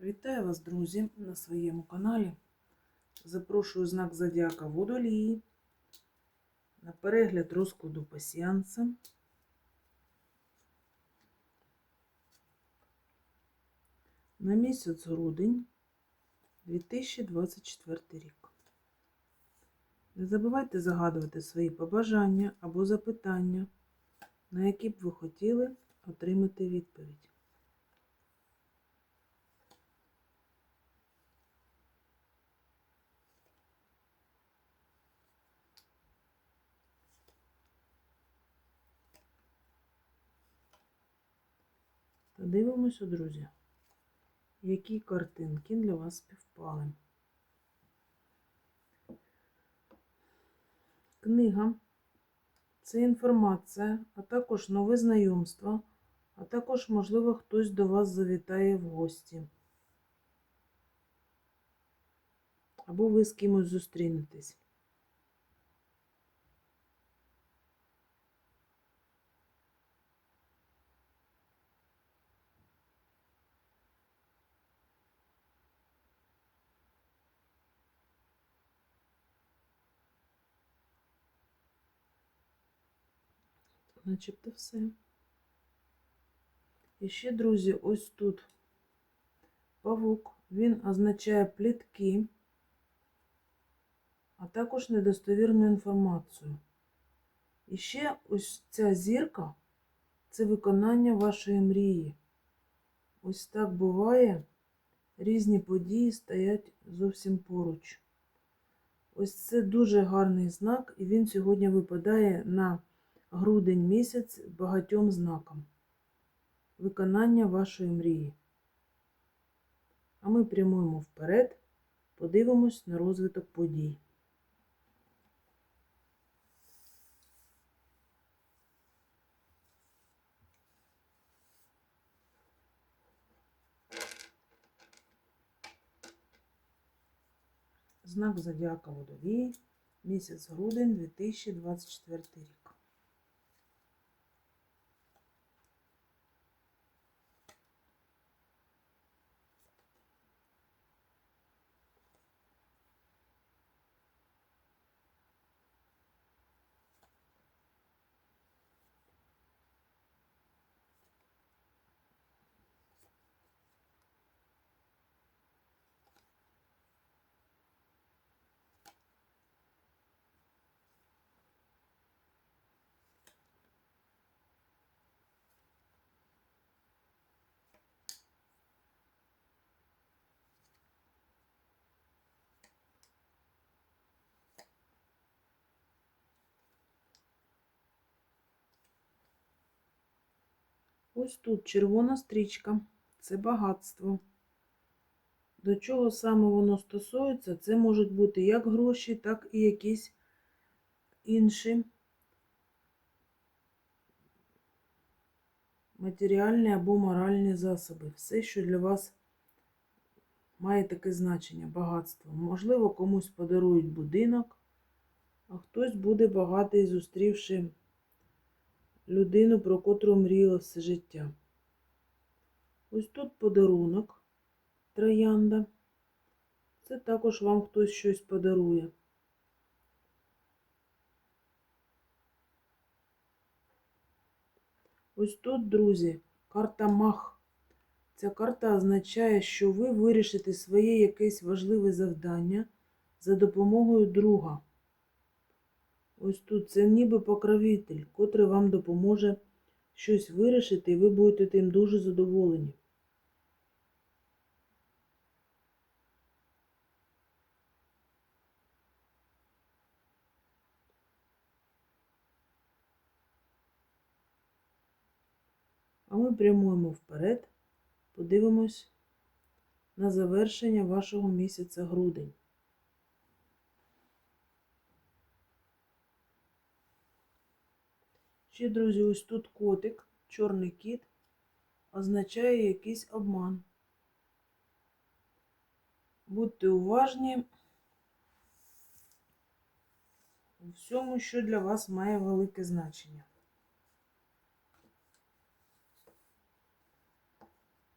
Вітаю вас, друзі, на своєму каналі. Запрошую знак Зодіака Водолії на перегляд розкладу пасіанса. На місяць грудень 2024 рік. Не забувайте загадувати свої побажання або запитання, на які б ви хотіли отримати відповідь. Дивимося, друзі, які картинки для вас співпали. Книга це інформація, а також нове знайомство, а також, можливо, хтось до вас завітає в гості. Або ви з кимось зустрінетесь. Начебто все. І ще, друзі, ось тут павук. Він означає плітки, а також недостовірну інформацію. І ще ось ця зірка це виконання вашої мрії. Ось так буває. Різні події стоять зовсім поруч. Ось це дуже гарний знак, і він сьогодні випадає на грудень місяць багатьом знакам. Виконання вашої мрії. А ми прямуємо вперед, подивимось на розвиток подій. Знак Зодіака Водолії, місяць грудень 2024 рік. Ось тут червона стрічка це багатство. До чого саме воно стосується, це можуть бути як гроші, так і якісь інші матеріальні або моральні засоби. Все, що для вас має таке значення багатство. Можливо, комусь подарують будинок, а хтось буде багатий, зустрівши людину, про котру мріяла все життя. Ось тут подарунок троянда. Це також вам хтось щось подарує. Ось тут, друзі, карта Мах. Ця карта означає, що ви вирішите своє якесь важливе завдання за допомогою друга. Ось тут це ніби покровитель, котрий вам допоможе щось вирішити, і ви будете тим дуже задоволені. А ми прямуємо вперед, подивимось на завершення вашого місяця грудень. Ще, друзі, ось тут котик, чорний кіт, означає якийсь обман. Будьте уважні у всьому, що для вас має велике значення.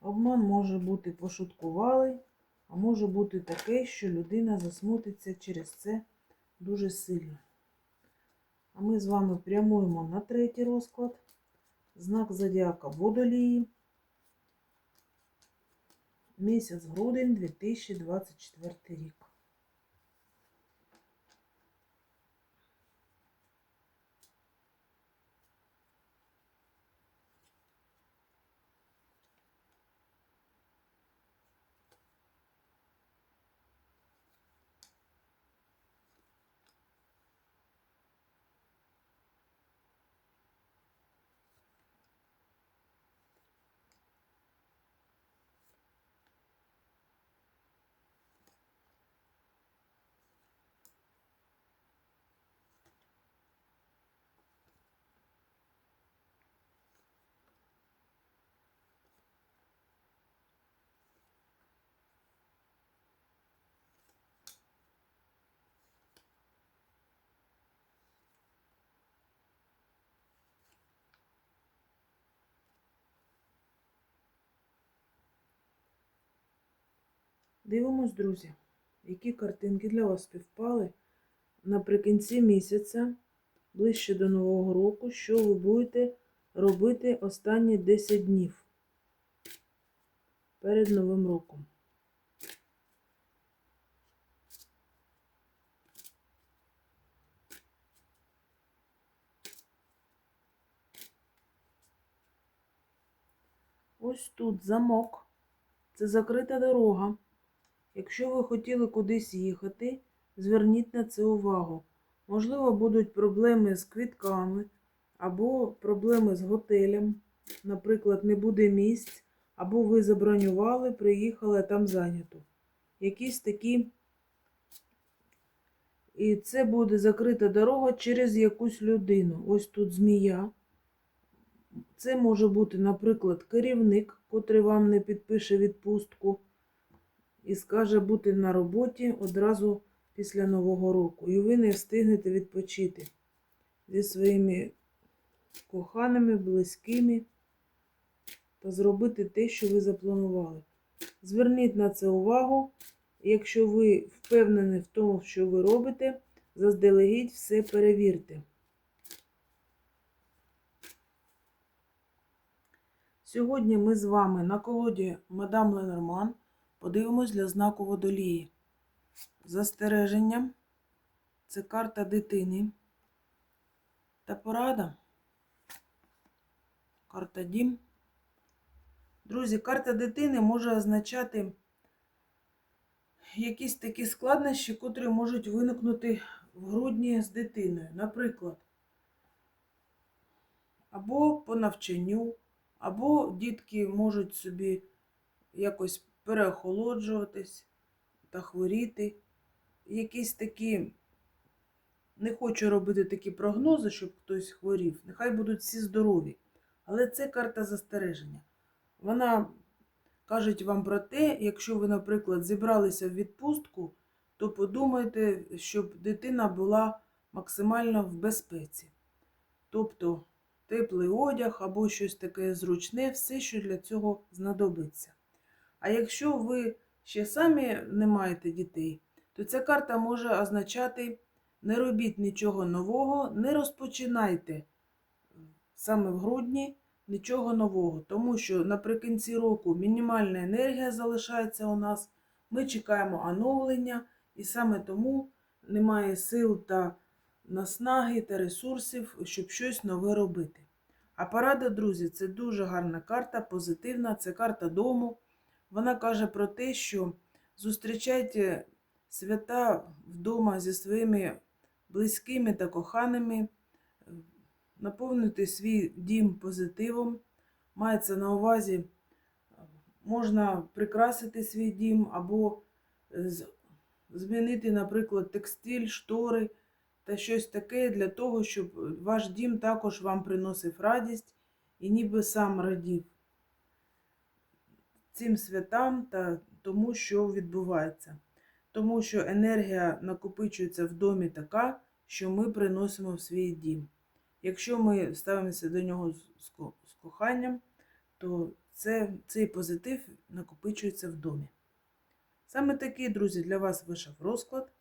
Обман може бути пошуткувалий, а може бути таке, що людина засмутиться через це дуже сильно. А ми з вами прямуємо на третій розклад. Знак зодіака Водолії. Місяць грудень 2024 рік. Дивимось, друзі, які картинки для вас співпали наприкінці місяця, ближче до Нового року, що ви будете робити останні 10 днів перед Новим роком. Ось тут замок. Це закрита дорога. Якщо ви хотіли кудись їхати, зверніть на це увагу. Можливо, будуть проблеми з квітками або проблеми з готелем. Наприклад, не буде місць, або ви забронювали, приїхали, а там зайнято. Якісь такі. І це буде закрита дорога через якусь людину. Ось тут змія. Це може бути, наприклад, керівник, котрий вам не підпише відпустку і скаже бути на роботі одразу після Нового року. І ви не встигнете відпочити зі своїми коханими, близькими та зробити те, що ви запланували. Зверніть на це увагу. Якщо ви впевнені в тому, що ви робите, заздалегідь все перевірте. Сьогодні ми з вами на колоді Мадам Ленорман подивимось для знаку водолії. Застереження це карта дитини та порада. Карта дім. Друзі, карта дитини може означати якісь такі складнощі, котрі можуть виникнути в грудні з дитиною. Наприклад, або по навчанню, або дітки можуть собі якось переохолоджуватись та хворіти. Якісь такі, не хочу робити такі прогнози, щоб хтось хворів. Нехай будуть всі здорові. Але це карта застереження. Вона каже вам про те, якщо ви, наприклад, зібралися в відпустку, то подумайте, щоб дитина була максимально в безпеці. Тобто теплий одяг або щось таке зручне, все, що для цього знадобиться. А якщо ви ще самі не маєте дітей, то ця карта може означати не робіть нічого нового, не розпочинайте саме в грудні нічого нового, тому що наприкінці року мінімальна енергія залишається у нас, ми чекаємо оновлення, і саме тому немає сил та наснаги та ресурсів, щоб щось нове робити. А порада, друзі, це дуже гарна карта, позитивна, це карта дому. Вона каже про те, що зустрічайте свята вдома зі своїми близькими та коханими, наповнюйте свій дім позитивом. Мається на увазі, можна прикрасити свій дім або змінити, наприклад, текстиль, штори та щось таке для того, щоб ваш дім також вам приносив радість і ніби сам радів цим святам та тому, що відбувається. Тому що енергія накопичується в домі така, що ми приносимо в свій дім. Якщо ми ставимося до нього з коханням, то це, цей позитив накопичується в домі. Саме такий, друзі, для вас вийшов розклад.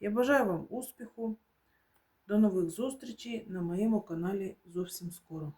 Я бажаю вам успіху. До нових зустрічей на моєму каналі зовсім скоро.